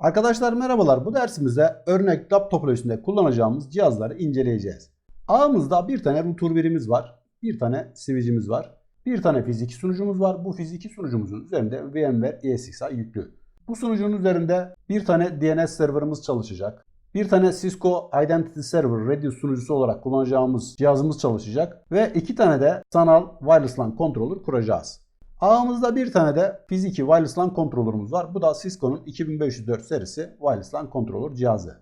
Arkadaşlar merhabalar. Bu dersimizde örnek lab topolojisinde kullanacağımız cihazları inceleyeceğiz. Ağımızda bir tane router birimiz var. Bir tane switch'imiz var. Bir tane fiziki sunucumuz var. Bu fiziki sunucumuzun üzerinde VMware ESXi yüklü. Bu sunucunun üzerinde bir tane DNS serverımız çalışacak. Bir tane Cisco Identity Server Radius sunucusu olarak kullanacağımız cihazımız çalışacak. Ve iki tane de sanal wireless LAN controller kuracağız. Ağımızda bir tane de fiziki wireless LAN controller'ımız var. Bu da Cisco'nun 2504 serisi wireless LAN controller cihazı.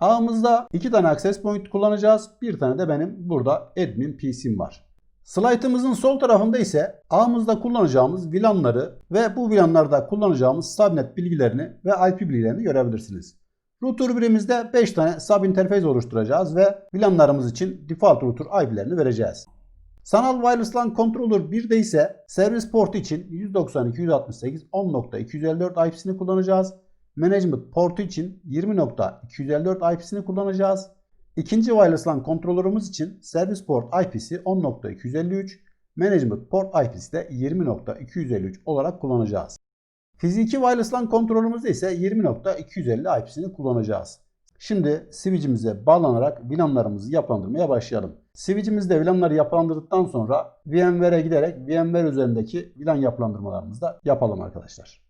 Ağımızda iki tane access point kullanacağız. Bir tane de benim burada admin PC'm var. Slaytımızın sol tarafında ise ağımızda kullanacağımız VLAN'ları ve bu VLAN'larda kullanacağımız subnet bilgilerini ve IP bilgilerini görebilirsiniz. Router birimizde 5 tane sub interface oluşturacağız ve VLAN'larımız için default router IP'lerini vereceğiz. Sanal Wireless LAN Controller 1'de ise servis portu için 192.168.10.254 IP'sini kullanacağız. Management portu için 20.254 IP'sini kullanacağız. İkinci Wireless LAN kontrolörümüz için servis port IP'si 10.253, Management port IP'si de 20.253 olarak kullanacağız. Fiziki Wireless LAN kontrolümüzde ise 20.250 IP'sini kullanacağız. Şimdi switch'imize bağlanarak VLAN'larımızı yapılandırmaya başlayalım. Switch'imizde VLAN'ları yapılandırdıktan sonra VMware'e giderek VMware üzerindeki VLAN yapılandırmalarımızı da yapalım arkadaşlar.